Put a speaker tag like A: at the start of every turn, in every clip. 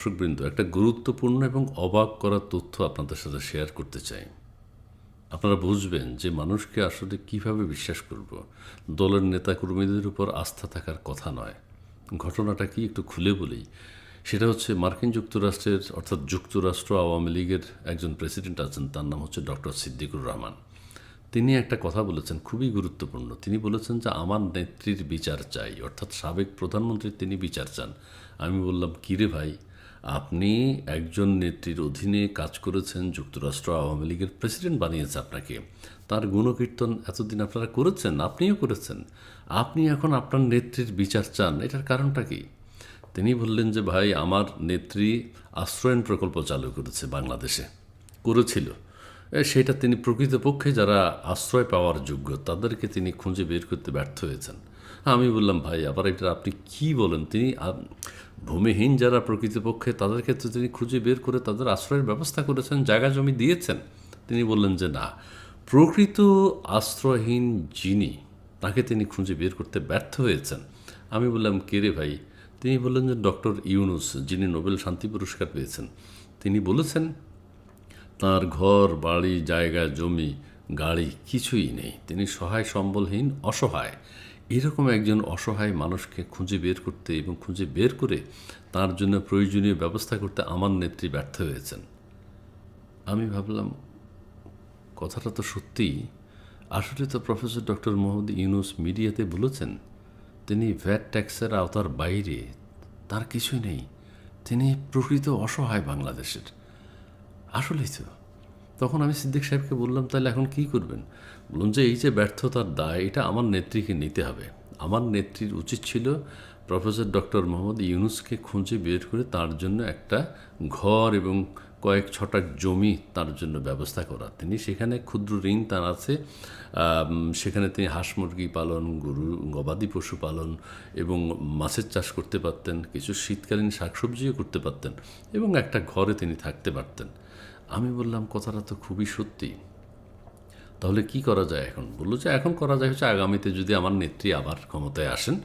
A: দর্শকবৃন্দ, একটা গুরুত্বপূর্ণ এবং অবাক করা তথ্য আপনাদের সাথে শেয়ার করতে চাই। আপনারা বুঝবেন যে মানুষকে আসলে কীভাবে বিশ্বাস করব। দলের নেতাকর্মীদের উপর আস্থা থাকার কথা নয়। ঘটনাটা কি একটু খুলে বলি। সেটা হচ্ছে মার্কিন যুক্তরাষ্ট্রের, অর্থাৎ যুক্তরাষ্ট্র আওয়ামী লীগের একজন প্রেসিডেন্ট আছেন, তার নাম হচ্ছে ডক্টর সিদ্দিকুর রহমান। তিনি একটা কথা বলেছেন, খুবই গুরুত্বপূর্ণ। তিনি বলেছেন যে, আমার নেত্রীর বিচার চাই। অর্থাৎ সাবেক প্রধানমন্ত্রীর তিনি বিচার চান। আমি বললাম কিরে ভাই? আপনি একজন নেত্রীর অধীনে কাজ করেছেন, যুক্তরাষ্ট্র আওয়ামী লীগের প্রেসিডেন্ট বানিয়েছে আপনাকে। তার গুণকীর্তন এতদিন আপনারা করেছেন, আপনিও করেছেন। আপনি এখন আপনার নেত্রীর বিচার চান, এটার কারণটা কি? তিনি বললেন যে, ভাই, আমার নেত্রী আশ্রয়ন প্রকল্প চালু করেছে বাংলাদেশে, করেছিল। সেটা তিনি প্রকৃতপক্ষে যারা আশ্রয় পাওয়ার যোগ্য, তাদেরকে তিনি খুঁজে বের করতে ব্যর্থ হয়েছেন। আমি বললাম, ভাই, আবার এটা আপনি কি বলেন? তিনি ভূমিহীন যারা প্রকৃতপক্ষে তাদের ক্ষেত্রে তিনি খুঁজে বের করে তাদের আশ্রয়ের ব্যবস্থা করেছেন, জায়গা জমি দিয়েছেন। তিনি বললেন যে, না, প্রকৃত আশ্রয়হীন যিনি, তাকে তিনি খুঁজে বের করতে ব্যর্থ হয়েছেন। আমি বললাম, কে রে ভাই? তিনি বললেন যে, ডক্টর ইউনুস, যিনি নোবেল শান্তি পুরস্কার পেয়েছেন। তিনি বলেছেন, তার ঘর, বাড়ি, জায়গা, জমি, গাড়ি কিছুই নেই। তিনি সহায় সম্বলহীন অসহায়। এরকম একজন অসহায় মানুষকে খুঁজে বের করতে এবং খুঁজে বের করে তার জন্য প্রয়োজনীয় ব্যবস্থা করতে আমার নেত্রী ব্যর্থ হয়েছেন। আমি ভাবলাম, কথাটা তো সত্যিই। আসলে তো প্রফেসর ডক্টর মোহাম্মদ ইউনুস মিডিয়াতে বলেছেন, তিনি ভ্যাট ট্যাক্সের আওতার বাইরে। তার কিছুই নেই। তিনি প্রকৃত অসহায় বাংলাদেশের। আসলেই তো। তখন আমি সিদ্দিক সাহেবকে বললাম, তাহলে এখন কি করবেন? বলুন যে এই যে ব্যর্থতার দায়, এটা আমার নেত্রীকে নিতে হবে। আমার নেত্রীর উচিত ছিল প্রফেসর ডক্টর মোহাম্মদ ইউনুসকে খুঁজে বের করে তার জন্য একটা ঘর এবং কয়েক ছটাক জমি তার জন্য ব্যবস্থা করা। তিনি সেখানে ক্ষুদ্র ঋণ তার আছে সেখানে তিনি হাঁস মুরগি পালন, গরু, গবাদি পশু পালন এবং মাছের চাষ করতে পারতেন, কিছু শীতকালীন শাকসবজিও করতে পারতেন এবং একটা ঘরে তিনি থাকতে পারতেন। আমি বললাম, কথাটা তো খুবই সত্যি। তাহলে কি করা যায় এখন? বলল যে, এখন করা যায় হচ্ছে আগামীতে যদি আমার নেত্রী আবার ক্ষমতায় আসেন,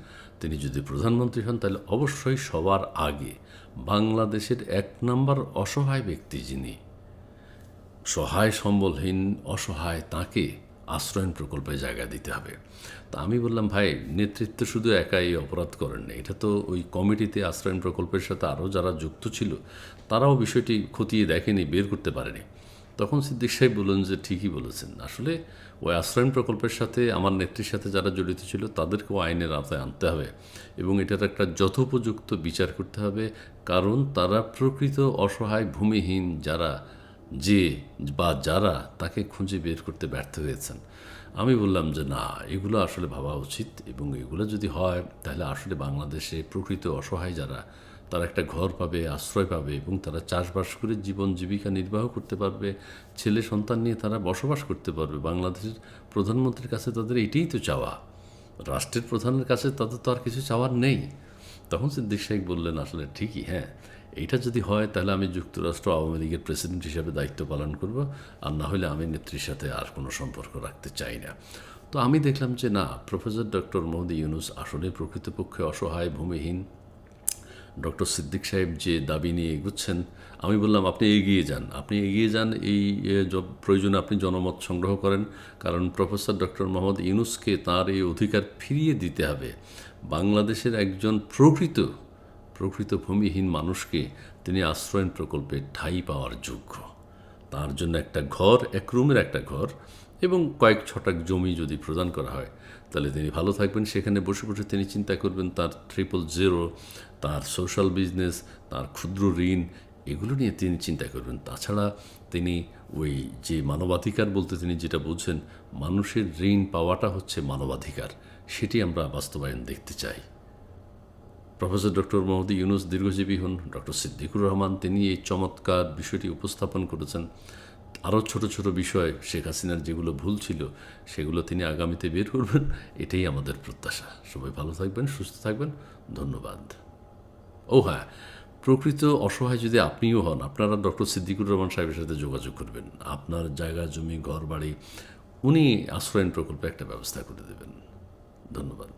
A: তিনি যদি প্রধানমন্ত্রী হন, তাহলে অবশ্যই সবার আগে বাংলাদেশের এক নম্বর অসহায় ব্যক্তি যিনি সহায় সম্বলহীন অসহায় তাকে আশ্রয়ন প্রকল্পে জায়গা দিতে হবে। তা আমি বললাম, ভাই, নেতৃত্ব শুধু একাই অপরাধ করেন না। এটা তো ওই কমিটিতে আশ্রয়ন প্রকল্পের সাথে আরও যারা যুক্ত ছিল, তারাও বিষয়টি খতিয়ে দেখেনি, বের করতে পারেনি। তখন সিদ্দিক সাহেব বললেন যে, ঠিকই বলেছেন। আসলে ওই আশ্রয়ন প্রকল্পের সাথে আমার নেত্রীর সাথে যারা জড়িত ছিল, তাদেরকেও আইনের আওতায় আনতে হবে এবং এটার একটা যথোপযুক্ত বিচার করতে হবে। কারণ তারা প্রকৃত অসহায়, ভূমিহীন যারা যে বা যারা তাকে খুঁজে বের করতে ব্যর্থ হয়েছেন। আমি বললাম যে, না, এগুলো আসলে ভাবা উচিত এবং এগুলো যদি হয়, তাহলে আসলে বাংলাদেশে প্রকৃত অসহায় যারা, তারা একটা ঘর পাবে, আশ্রয় পাবে এবং তারা চাষবাস করে জীবন জীবিকা নির্বাহ করতে পারবে, ছেলে সন্তান নিয়ে তারা বসবাস করতে পারবে। বাংলাদেশের প্রধানমন্ত্রীর কাছে তাদের এটাই তো চাওয়া। রাষ্ট্রের প্রধানের কাছে তাদের তো আর কিছু চাওয়ার নেই। তখন সিদ্দিক সাহেব বললেন, আসলে ঠিকই হ্যাঁ। এইটা যদি হয়, তাহলে আমি যুক্তরাষ্ট্র আওয়ামী লীগের প্রেসিডেন্ট হিসাবে দায়িত্ব পালন করব, আর না হলে আমি নেত্রীর সাথে আর কোনো সম্পর্ক রাখতে চাই না। তো আমি দেখলাম যে, না, প্রফেসর ডক্টর মোহাম্মদ ইউনুস আসলে প্রকৃতপক্ষে অসহায়, ভূমিহীন ডক্টর সিদ্দিক সাহেব যে দাবি নিয়ে এগুচ্ছেন, আমি বললাম, আপনি এগিয়ে যান। আপনি এগিয়ে যান, এই প্রয়োজনে আপনি জনমত সংগ্রহ করেন। কারণ প্রফেসর ডক্টর মোহাম্মদ ইউনুসকে তার এই অধিকার ফিরিয়ে দিতে হবে। বাংলাদেশের একজন প্রকৃত প্রকৃত ভূমিহীন মানুষকে তিনি আশ্রয়ন প্রকল্পে ঠাঁই পাওয়ার যোগ্য। তার জন্য একটা ঘর, এক রুমের একটা ঘর এবং কয়েক ছটাক জমি যদি প্রদান করা হয়, তাহলে তিনি ভালো থাকবেন। সেখানে বসে বসে তিনি চিন্তা করবেন, তার ট্রিপল জিরো তার সোশ্যাল বিজনেস তার ক্ষুদ্র ঋণ, এগুলো নিয়ে তিনি চিন্তা করবেন। তাছাড়া তিনি ওই যে মানবাধিকার বলতে তিনি যেটা বুঝছেন মানুষের ঋণ পাওয়াটা হচ্ছে মানবাধিকার। সেটি আমরা বাস্তবায়ন দেখতে চাই। প্রফেসর ডক্টর মোহাম্মদ ইউনুস দীর্ঘজীবী হন। ডক্টর সিদ্দিকুর রহমান, তিনি এই চমৎকার বিষয়টি উপস্থাপন করেছেন। আরও ছোট ছোট বিষয়, শেখ হাসিনার যেগুলো ভুল ছিল, সেগুলো তিনি আগামীতে বের করবেন, এটাই আমাদের প্রত্যাশা। সবাই ভালো থাকবেন, সুস্থ থাকবেন, ধন্যবাদ। ও হ্যাঁ প্রকৃত অসহায় যদি আপনিও হন, আপনারা ডক্টর সিদ্দিকুর রহমান সাহেবের সাথে যোগাযোগ করবেন। আপনার জায়গা, জমি ঘর বাড়ি উনি আশ্রয়ন প্রকল্পে একটা ব্যবস্থা করে দেবেন। ধন্যবাদ।